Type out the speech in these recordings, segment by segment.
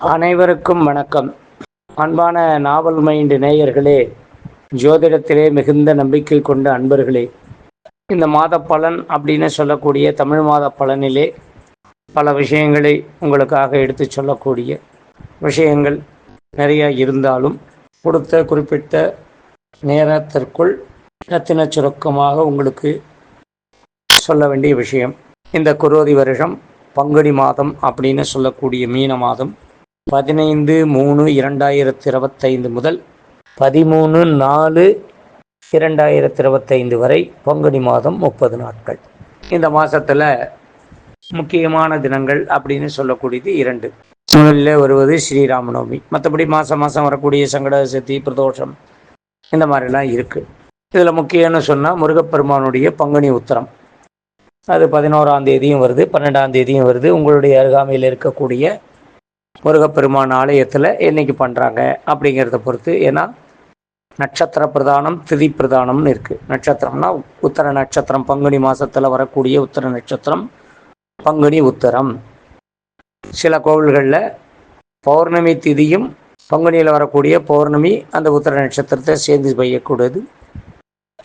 அனைவருக்கும் வணக்கம். அன்பான நாவல் மைண்ட் நேயர்களே ஜோதிடத்திலே மிகுந்த நம்பிக்கை கொண்ட அன்பர்களே இந்த மாத பலன் அப்படின்னு சொல்லக்கூடிய தமிழ் மாத பலனிலே பல விஷயங்களை உங்களுக்காக எடுத்து சொல்லக்கூடிய விஷயங்கள் நிறையா இருந்தாலும் கொடுத்த குறிப்பிட்ட நேரத்திற்குள் ரத்தின சுருக்கமாக உங்களுக்கு சொல்ல வேண்டிய விஷயம் இந்த குரோதி வருஷம் பங்குனி மாதம் அப்படின்னு சொல்லக்கூடிய மீன மாதம். பதினைந்து மூணு இரண்டாயிரத்தி இருபத்தைந்து முதல் பதிமூணு நாலு இரண்டாயிரத்தி இருபத்தைந்து வரை பங்குனி மாதம் முப்பது நாட்கள். இந்த மாதத்தில் முக்கியமான தினங்கள் அப்படின்னு சொல்லக்கூடியது இரண்டு. முதலில் வருவது ஸ்ரீராமநவமி. மற்றபடி மாதம் மாதம் வரக்கூடிய சங்கட சக்தி பிரதோஷம் இந்த மாதிரிலாம் இருக்குது இதில் முக்கியம்னு சொன்னால் முருகப்பெருமானுடைய பங்குனி உத்தரம். அது பதினோராம் தேதியும் வருது பன்னெண்டாம் தேதியும் வருது. உங்களுடைய அருகாமையில் இருக்கக்கூடிய முருகப்பெருமான் ஆலயத்தில் என்னைக்கு பண்ணுறாங்க அப்படிங்கிறத பொறுத்து ஏன்னா நட்சத்திர பிரதானம் திதி பிரதானம்னு இருக்குது நட்சத்திரம்னா உத்தர நட்சத்திரம் பங்குனி மாதத்தில் வரக்கூடிய உத்தர நட்சத்திரம் பங்குனி உத்தரம். சில கோவில்களில் பௌர்ணமி திதியும் பங்குனியில் வரக்கூடிய பௌர்ணமி அந்த உத்தர நட்சத்திரத்தை சேர்ந்து பெய்யக்கூடியது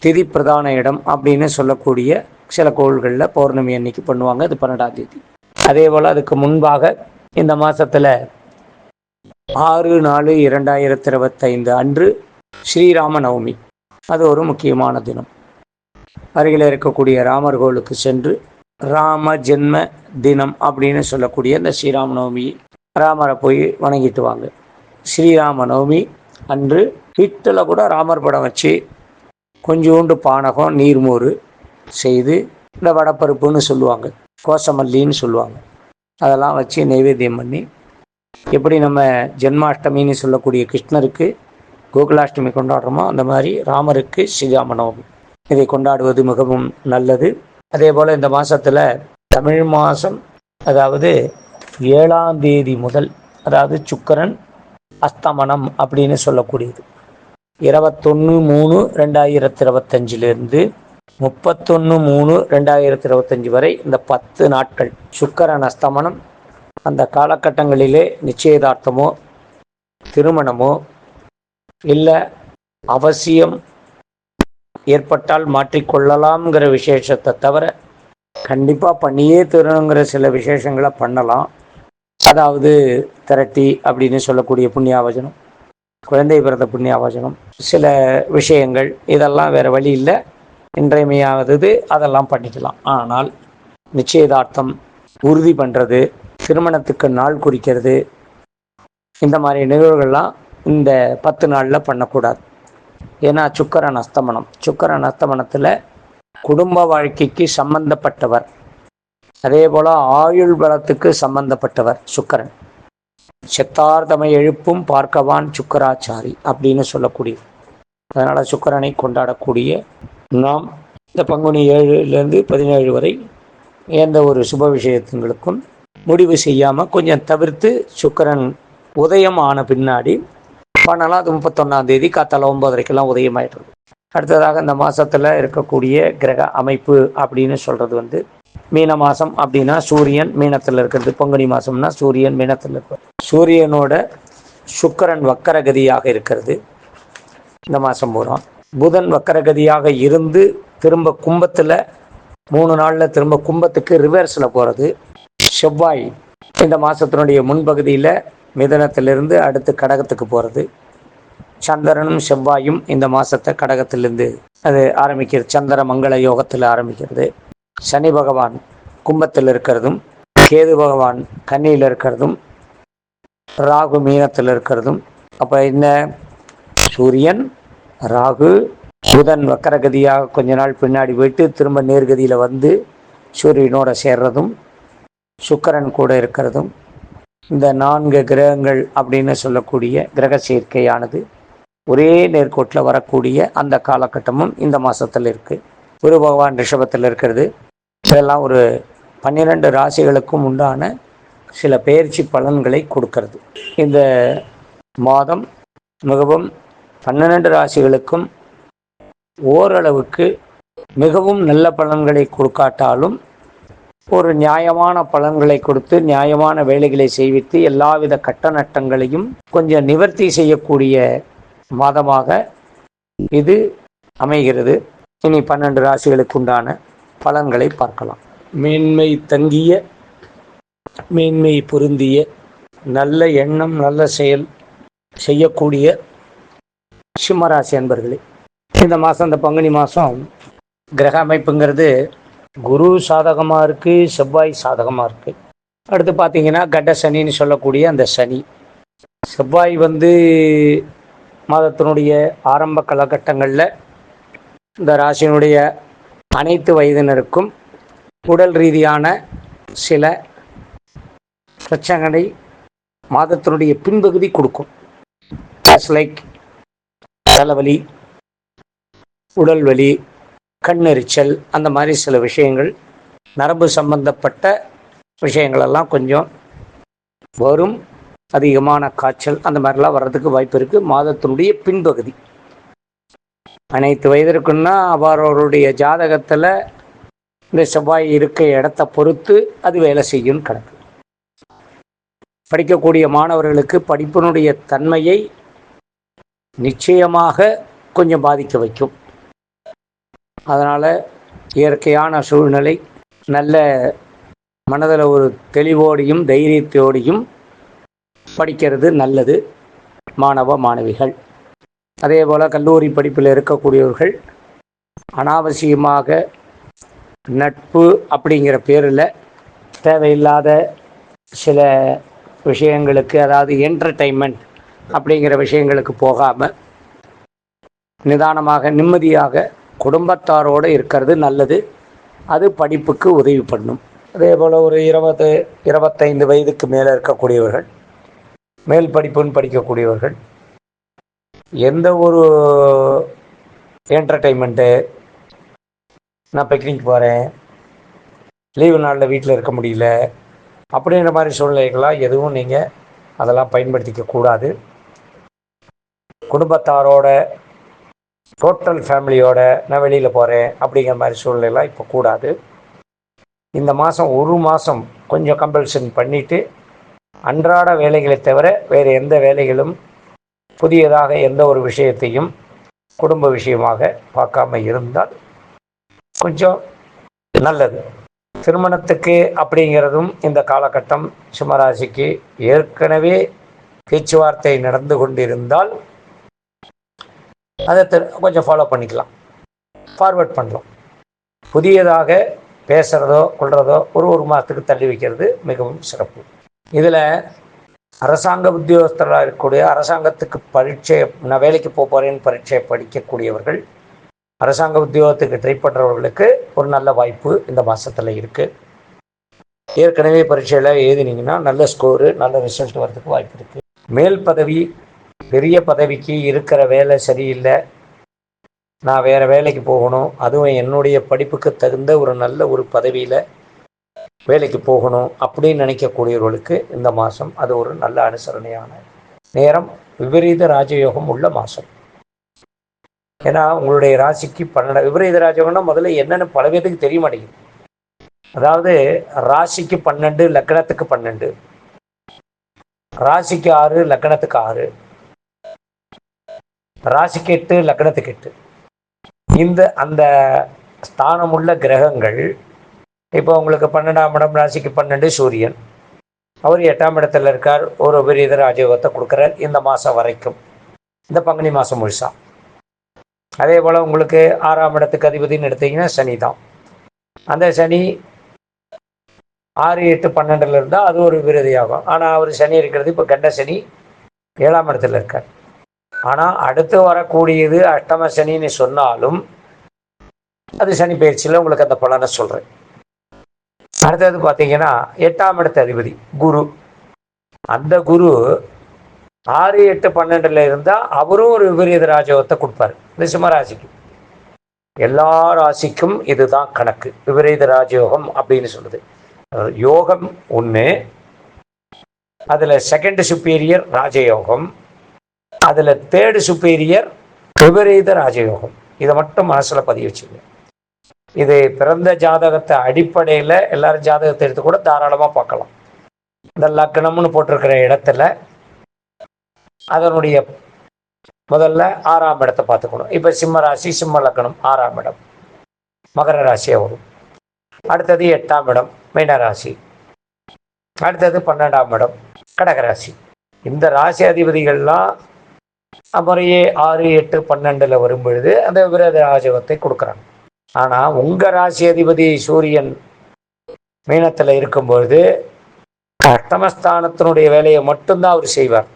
திதி பிரதான இடம் அப்படின்னு சொல்லக்கூடிய சில கோவில்களில் பௌர்ணமி அன்னைக்கு பண்ணுவாங்க அது பன்னெண்டாம் தேதி. அதே போல் அதுக்கு முன்பாக இந்த மாதத்தில் ஆறு நாலு இரண்டாயிரத்தி இருபத்தைந்து அன்று ஸ்ரீராம நவமி. அது ஒரு முக்கியமான தினம். அருகில் இருக்கக்கூடிய ராமர் கோவிலுக்கு சென்று ராம ஜென்ம தினம் அப்படின்னு சொல்லக்கூடிய இந்த ஸ்ரீராம நவமி ராமரை போய் வணங்கிட்டு வாங்க. ஸ்ரீராம நவமி அன்று வீட்டில் கூட ராமர் படம் வச்சு கொஞ்சோண்டு பானகம் நீர்மோறு செய்து இந்த வடப்பருப்புன்னு சொல்லுவாங்க. கோசமல்லின்னு சொல்லுவாங்க. அதெல்லாம் வச்சு நைவேத்தியம் பண்ணி எப்படி நம்ம ஜென்மாஷ்டமின்னு சொல்லக்கூடிய கிருஷ்ணருக்கு கோகுலாஷ்டமி கொண்டாடுறோமோ அந்த மாதிரி ராமருக்கு ஸ்ரீராம நவமி இதை கொண்டாடுவது மிகவும் நல்லது. அதே போல் இந்த மாதத்தில் தமிழ் மாதம் அதாவது ஏழாம் தேதி முதல் அதாவது சுக்கரன் அஸ்தமனம் அப்படின்னு சொல்லக்கூடியது. இருபத்தொன்று மூணு ரெண்டாயிரத்தி இருபத்தஞ்சிலிருந்து முப்பத்தொன்று மூணு ரெண்டாயிரத்தி இருபத்தஞ்சி வரை இந்த பத்து நாட்கள் சுக்கரன் அஸ்தமனம் அந்த காலகட்டங்களிலே நிச்சயதார்த்தமோ திருமணமோ இல்லை அவசியம் ஏற்பட்டால் மாற்றிக்கொள்ளலாம்ங்கிற விசேஷத்தை தவிர கண்டிப்பாக பண்ணியே தரணுங்கிற சில விசேஷங்களை பண்ணலாம். அதாவது திரட்டி அப்படின்னு சொல்லக்கூடிய புண்ணியாவச்சனம் குழந்தை பிறந்த புண்ணியாவச்சனம் சில விஷயங்கள் இதெல்லாம் வேறு வழி இல்லை. இன்றைமையானது அதெல்லாம் பண்ணிக்கலாம். ஆனால் நிச்சயதார்த்தம் உறுதி பண்ணுறது திருமணத்துக்கு நாள் குறிக்கிறது இந்த மாதிரி நிகழ்வுகள்லாம் இந்த பத்து நாளில் பண்ணக்கூடாது. ஏன்னா சுக்கரன் அஸ்தமனம். சுக்கரன் அஸ்தமனத்தில் குடும்ப வாழ்க்கைக்கு சம்பந்தப்பட்டவர். அதே போல் ஆயுள் பலத்துக்கு சம்பந்தப்பட்டவர் சுக்கரன். செத்தார்தமை எழுப்பும் பார்க்கவான் சுக்கராச்சாரி அப்படின்னு சொல்லக்கூடிய அதனால் சுக்கரனை கொண்டாடக்கூடிய நாம் இந்த பங்குனி ஏழுலேருந்து பதினேழு வரை எந்த ஒரு சுப விஷயத்துங்களுக்கும் முடிவு செய்யாமல் கொஞ்சம் தவிர்த்து சுக்கரன் உதயம் ஆன பின்னாடி பண்ணலாம் அது முப்பத்தொன்னாம் தேதி காத்தால ஒன்பதரைக்கெல்லாம் உதயம் ஆயிடுறது அடுத்ததாக இந்த மாதத்தில் இருக்கக்கூடிய கிரக அமைப்பு அப்படின்னு சொல்கிறது வந்து மீன மாதம் அப்படின்னா சூரியன் மீனத்தில் இருக்கிறது. பங்குனி மாதம்னா சூரியன் மீனத்தில் இருக்கிறது. சூரியனோட சுக்கரன் வக்கரகதியாக இருக்கிறது. இந்த மாதம் பூரா. புதன் வக்கரகதியாக இருந்து திரும்ப கும்பத்தில் மூணு நாளில் திரும்ப கும்பத்துக்கு ரிவர்ஸில் போகிறது செவ்வாய் இந்த மாதத்தினுடைய முன்பகுதியில் மிதனத்திலிருந்து அடுத்து கடகத்துக்கு போகிறது சந்திரனும் செவ்வாயும் இந்த மாதத்தை கடகத்திலிருந்து அது ஆரம்பிக்கிறது சந்திர மங்கள யோகத்தில் ஆரம்பிக்கிறது. சனி பகவான் கும்பத்தில் இருக்கிறதும் கேது பகவான் கன்னியில் இருக்கிறதும் ராகு மீனத்தில் இருக்கிறதும் அப்போ என்ன? சூரியன் ராகு புதன் வக்கரகதியாக கொஞ்ச நாள் பின்னாடி போயிட்டு திரும்ப நேர்கதியில் வந்து சூரியனோட சேர்றதும் சுக்கரன் கூட இருக்கிறதும் இந்த நான்கு கிரகங்கள் அப்படின்னு சொல்லக்கூடிய கிரக சேர்க்கையானது ஒரே நேர்கோட்டில் வரக்கூடிய அந்த காலகட்டமும் இந்த மாதத்தில் இருக்குது குரு பகவான் ரிஷபத்தில் இருக்கிறது. இதெல்லாம் ஒரு பன்னிரெண்டு ராசிகளுக்கும் உண்டான சில பயிற்சி பலன்களை கொடுக்கறது. இந்த மாதம் மிகவும் பன்னிரண்டு ராசிகளுக்கும் ஓரளவுக்கு மிகவும் நல்ல பலன்களை கொடுக்காட்டாலும் ஒரு நியாயமான பலன்களை கொடுத்து நியாயமான வேலைகளை செய்வித்து எல்லாவித கட்ட நட்டங்களையும் கொஞ்சம் நிவர்த்தி செய்யக்கூடிய மாதமாக இது அமைகிறது. இனி பன்னெண்டு ராசிகளுக்கு உண்டான பலன்களை பார்க்கலாம். மேன்மை தங்கிய மேன்மை பொருந்திய நல்ல எண்ணம் நல்ல செயல் செய்யக்கூடிய சிம்மராசி அன்பர்களே இந்த மாதம் இந்த பங்குனி மாதம் கிரக அமைப்புங்கிறது குரு சாதகமாக இருக்குது செவ்வாய் சாதகமாக இருக்குது அடுத்து பார்த்தீங்கன்னா கட்ட சனின்னு சொல்லக்கூடிய அந்த சனி. செவ்வாய் வந்து மாதத்தினுடைய ஆரம்ப காலகட்டங்களில் இந்த ராசியினுடைய அனைத்து வயதினருக்கும் உடல் ரீதியான சில பிரச்சனை மாதத்தினுடைய பின்பகுதி கொடுக்கும். லைக் தலைவலி உடல் வலி கண்ணெரிச்சல் அந்த மாதிரி சில விஷயங்கள் நரம்பு சம்பந்தப்பட்ட விஷயங்களெல்லாம் கொஞ்சம் வரும். அதிகமான காய்ச்சல் அந்த மாதிரிலாம் வர்றதுக்கு வாய்ப்பு இருக்குது மாதத்தினுடைய பின்பகுதி. அனைத்து வயதிற்குன்னா அவரவருடைய ஜாதகத்தில் இந்த செவ்வாய் இருக்க இடத்த பொறுத்து அது வேலை செய்யும் கணக்கு. படிக்கக்கூடிய மாணவர்களுக்கு படிப்பினுடைய தன்மையை நிச்சயமாக கொஞ்சம் பாதிக்க வைக்கும். அதனால் இயற்கையான சூழ்நிலை நல்ல மனதில் ஒரு தெளிவோடையும் தைரியத்தோடையும் படிக்கிறது நல்லது மாணவ மாணவிகள். அதே போல் கல்லூரி படிப்பில் இருக்கக்கூடியவர்கள் அனாவசியமாக நட்பு அப்படிங்கிற பேரில் தேவையில்லாத சில விஷயங்களுக்கு அதாவது என்டர்டைன்மெண்ட் அப்படிங்கிற விஷயங்களுக்கு போகாமல் நிதானமாக நிம்மதியாக குடும்பத்தாரோடு இருக்கிறது நல்லது. அது படிப்புக்கு உதவி பண்ணும். அதே போல் ஒரு இருபது இருபத்தைந்து வயதுக்கு மேலே இருக்கக்கூடியவர்கள் மேல் படிப்புன்னு படிக்கக்கூடியவர்கள் எந்த ஒரு என்டர்டெயின்மெண்ட்டு நான் பிக்னிக் போகிறேன் லீவு நாளில் வீட்டில் இருக்க முடியல அப்படின்ற மாதிரி சூழ்நிலைகளாக எதுவும் நீங்கள் அதெல்லாம் பயன்படுத்திக்க கூடாது. குடும்பத்தாரோட டோட்டல் ஃபேமிலியோட நான் வெளியில் போகிறேன் அப்படிங்கிற மாதிரி சூழ்நிலைலாம் இப்போ கூடாது. இந்த மாதம் ஒரு மாதம் கொஞ்சம் கம்பல்ஷன் பண்ணிவிட்டு அன்றாட வேலைகளை தவிர வேறு எந்த வேலைகளும் புதியதாக எந்த ஒரு விஷயத்தையும் குடும்ப விஷயமாக பார்க்காம இருந்தால் கொஞ்சம் நல்லது. திருமணத்துக்கு அப்படிங்கிறதும் இந்த காலகட்டம் சிம்மராசிக்கு ஏற்கனவே பேச்சுவார்த்தை நடந்து கொண்டிருந்தால் அதை கொஞ்சம் ஃபாலோ பண்ணிக்கலாம். ஃபார்வர்ட் பண்ணலாம். புதியதாக பேசுகிறதோ கொள்றதோ ஒரு ஒரு மாதத்துக்கு தள்ளி வைக்கிறது மிகவும் சிறப்பு. இதில் அரசாங்க உத்தியோகஸ்தராக இருக்கக்கூடிய அரசாங்கத்துக்கு பரீட்சை நான் வேலைக்கு போக போகிறேன்னு பரீட்சையை படிக்கக்கூடியவர்கள் அரசாங்க உத்தியோகத்துக்கு ட்ரை பண்ணுறவர்களுக்கு ஒரு நல்ல வாய்ப்பு இந்த மாதத்தில் இருக்குது ஏற்கனவே பரீட்சையில் எழுதினீங்கன்னா நல்ல ஸ்கோரு நல்ல ரிசல்ட் வரதுக்கு வாய்ப்பு இருக்குது மேல் பதவி பெரிய பதவிக்கு இருக்கிற வேலை சரியில்லை. நான் வேறு வேலைக்கு போகணும். அதுவும் என்னுடைய படிப்புக்கு தகுந்த ஒரு நல்ல ஒரு பதவியில் வேலைக்கு போகணும் அப்படின்னு நினைக்கக்கூடியவர்களுக்கு இந்த மாதம் அது ஒரு நல்ல அனுசரணையான நேரம். விபரீத ராஜயோகம் உள்ள மாதம் ஏன்னா உங்களுடைய ராசிக்கு பன்னெண்டு விபரீத ராஜயோகம்னா முதல்ல என்னென்னு பல பேருக்கு தெரிய மாட்டேங்குது. அதாவது ராசிக்கு பன்னெண்டு லக்கணத்துக்கு பன்னெண்டு. ராசிக்கு ஆறு லக்கணத்துக்கு ஆறு. ராசிக்கு எட்டு லக்கணத்துக்கு எட்டு இந்த அந்த ஸ்தானமுள்ள கிரகங்கள் இப்போ உங்களுக்கு பன்னெண்டாம் இடம் ராசிக்கு பன்னெண்டு சூரியன். அவர் எட்டாம் இடத்துல இருக்கார். ஒரு விபரீத ராஜயோகத்தை கொடுக்குறார். இந்த மாதம் வரைக்கும். இந்த பங்குனி மாதம் முழுசா. அதே போல் உங்களுக்கு ஆறாம் இடத்துக்கு அதிபதினு எடுத்தீங்கன்னா சனி தான். அந்த சனி ஆறு எட்டு பன்னெண்டில் இருந்தால் அது ஒரு விருதியாகும். ஆனால் அவர் சனி இருக்கிறது இப்போ கண்ட சனி ஏழாம் இடத்துல இருக்கார். ஆனால் அடுத்து வரக்கூடியது அஷ்டம சனின்னு சொன்னாலும் அது சனி பயிற்சியில் உங்களுக்கு அந்த பலனை சொல்கிறேன் அடுத்தது பார்த்தீங்கன்னா எட்டாம் இடத்த அதிபதி குரு. அந்த குரு ஆறு எட்டு பன்னெண்டுல இருந்தால் அவரும் ஒரு விபரீத ராஜகத்தை கொடுப்பாரு இந்த சிம்மராசிக்கு எல்லா ராசிக்கும் இதுதான் கணக்கு விபரீத ராஜயோகம் அப்படின்னு சொல்லுது யோகம் ஒன்று அதில் செகண்ட் சுப்பீரியர் ராஜயோகம் அதில் தேர்டு சுப்பீரியர் விபரீத ராஜயோகம். இதை மட்டும் மனசில் பதிய வச்சுங்க. இது பிறந்த ஜாதகத்தை அடிப்படையில் எல்லாரும் ஜாதகத்தை எடுத்து கூட தாராளமாக பார்க்கலாம். இந்த லக்னம்னு போட்டிருக்கிற இடத்துல அதனுடைய முதல்ல ஆறாம் இடத்தை பார்த்துக்கணும். இப்போ சிம்ம ராசி சிம்ம லக்னம் ஆறாம் இடம். மகர ராசியாக வரும். அடுத்தது எட்டாம் இடம் மீன ராசி. அடுத்தது பன்னெண்டாம் இடம் கடகராசி இந்த ராசி அதிபதிகள்லாம் முறையே ஆறு எட்டு பன்னெண்டில் வரும்பொழுது அந்த விரத ராஜகத்தை கொடுக்குறாங்க. ஆனால் உங்கள் ராசி அதிபதி சூரியன் மீனத்தில் இருக்கும்பொழுது அஷ்டமஸ்தானத்தினுடைய வேலையை மட்டும்தான் அவர் செய்வார்.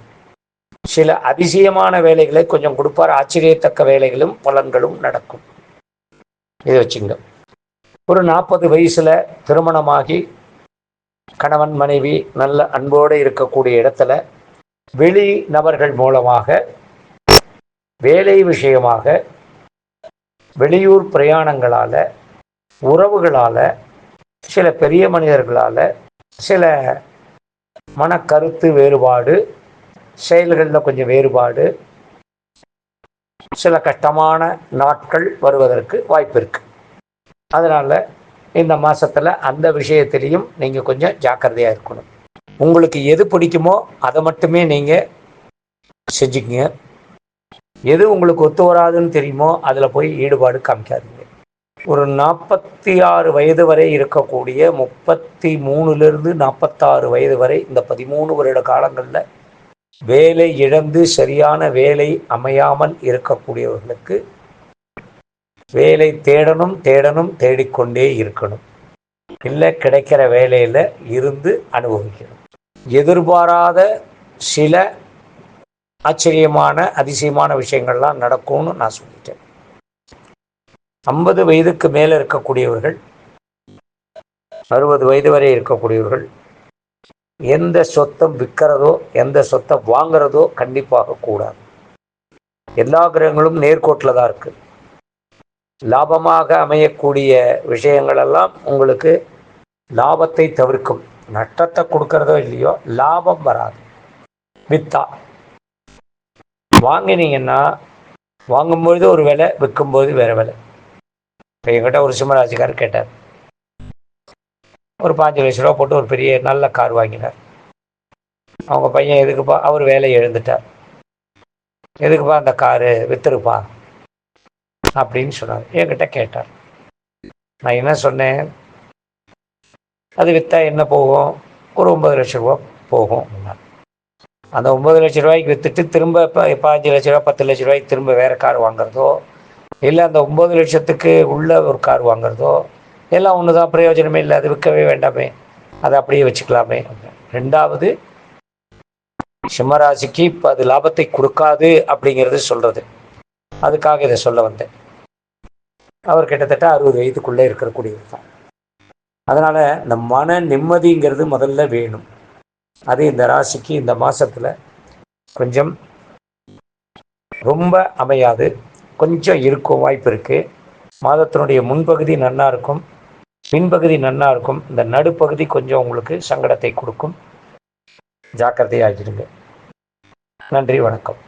சில அதிசயமான வேலைகளை கொஞ்சம் கொடுப்பார். ஆச்சரியத்தக்க வேலைகளும் பலன்களும் நடக்கும். இதை வச்சுங்க. ஒரு நாற்பது வயசுல திருமணமாகி கணவன் மனைவி நல்ல அன்போடு இருக்கக்கூடிய இடத்துல வெளி நபர்கள் மூலமாக வேலை விஷயமாக வெளியூர் பிரயாணங்களால் உறவுகளால் சில பெரிய மனிதர்களால் சில மனக்கருத்து வேறுபாடு செயல்களில் கொஞ்சம் வேறுபாடு சில கஷ்டமான நாட்கள் வருவதற்கு வாய்ப்பு இருக்கு. அதனால் இந்த மாதத்தில் அந்த விஷயத்திலையும் நீங்கள் கொஞ்சம் ஜாக்கிரதையாக இருக்கணும். உங்களுக்கு எது பிடிக்குமோ அதை மட்டுமே நீங்கள் செஞ்சுக்கங்க. எது உங்களுக்கு ஒத்து வராதுன்னு தெரியுமோ அதில் போய் ஈடுபாடு காமிக்காதீங்க. ஒரு நாற்பத்தி ஆறு வயது வரை இருக்கக்கூடிய முப்பத்தி மூணுலேருந்து நாற்பத்தாறு வயது வரை இந்த பதிமூணு வருட காலங்களில் வேலை இழந்து சரியான வேலை அமையாமல் இருக்கக்கூடியவர்களுக்கு வேலை தேடணும் தேடணும் தேடிக்கொண்டே இருக்கணும். இல்லை கிடைக்கிற வேலையில் இருந்து அனுபவிக்கணும். எதிர்பாராத சில ஆச்சரியமான அதிசயமான விஷயங்கள்லாம் நடக்கும்னு நான் சொல்லிட்டேன். ஐம்பது வயதுக்கு மேலே இருக்கக்கூடியவர்கள் அறுபது வயது வரை இருக்கக்கூடியவர்கள் எந்த சொத்தம் விற்கிறதோ எந்த சொத்தை வாங்குறதோ கண்டிப்பாக கூடாது. எல்லா கிரகங்களும் நேர்கோட்டில் தான் இருக்கு. லாபமாக அமையக்கூடிய விஷயங்களெல்லாம் உங்களுக்கு லாபத்தை தவிர்க்கும். நஷ்டத்தை கொடுக்கறதோ இல்லையோ லாபம் வராது. வித்தா. வாங்கினீங்கன்னா வாங்கும்பொழுது ஒரு விலை விற்கும்போது வேறு விலை. இப்போ என்கிட்ட ஒரு சிம்மராசிக்காரர் கேட்டார். ஒரு பாஞ்சு லட்ச ரூபா போட்டு ஒரு பெரிய நல்ல கார் வாங்கினார். அவங்க பையன் எதுக்குப்பா அவர் வேலையை எழுந்துட்டார் எதுக்குப்பா அந்த காரு விற்றுருப்பா அப்படின்னு சொன்னார். என்கிட்ட கேட்டார். நான் என்ன சொன்னேன்? அது விற்றா என்ன போகும்? ஒரு ஒன்பது லட்ச ரூபா போகும். அந்த ஒம்பது லட்ச ரூபாய்க்கு விற்றுட்டு திரும்ப இப்போ பதினஞ்சு லட்ச ரூபா பத்து லட்ச ரூபாய்க்கு திரும்ப வேறு கார் வாங்குறதோ இல்லை அந்த ஒம்பது லட்சத்துக்கு உள்ள ஒரு கார் வாங்குறதோ எல்லாம் ஒன்று தான் பிரயோஜனமே இல்லை அது விற்கவே வேண்டாமே. அதை அப்படியே வச்சுக்கலாமே. ரெண்டாவது சிம்மராசிக்கு இப்போ அது லாபத்தை கொடுக்காது அப்படிங்கிறது சொல்கிறது அதுக்காக இதை சொல்ல வந்தேன். அவர் கிட்டத்தட்ட அறுபது வயதுக்குள்ளே இருக்கக்கூடியவர் தான். அதனால் இந்த மன நிம்மதிங்கிறது முதல்ல வேணும். அது இந்த ராசிக்கு இந்த மாதத்தில் கொஞ்சம் ரொம்ப அமையாது. கொஞ்சம் இருக்கும் வாய்ப்பு இருக்குது மாதத்தினுடைய முன்பகுதி நன்னா இருக்கும். பின்பகுதி நன்னா இருக்கும். இந்த நடுப்பகுதி கொஞ்சம் உங்களுக்கு சங்கடத்தை கொடுக்கும். ஜாக்கிரதையாகிடுங்க நன்றி வணக்கம்.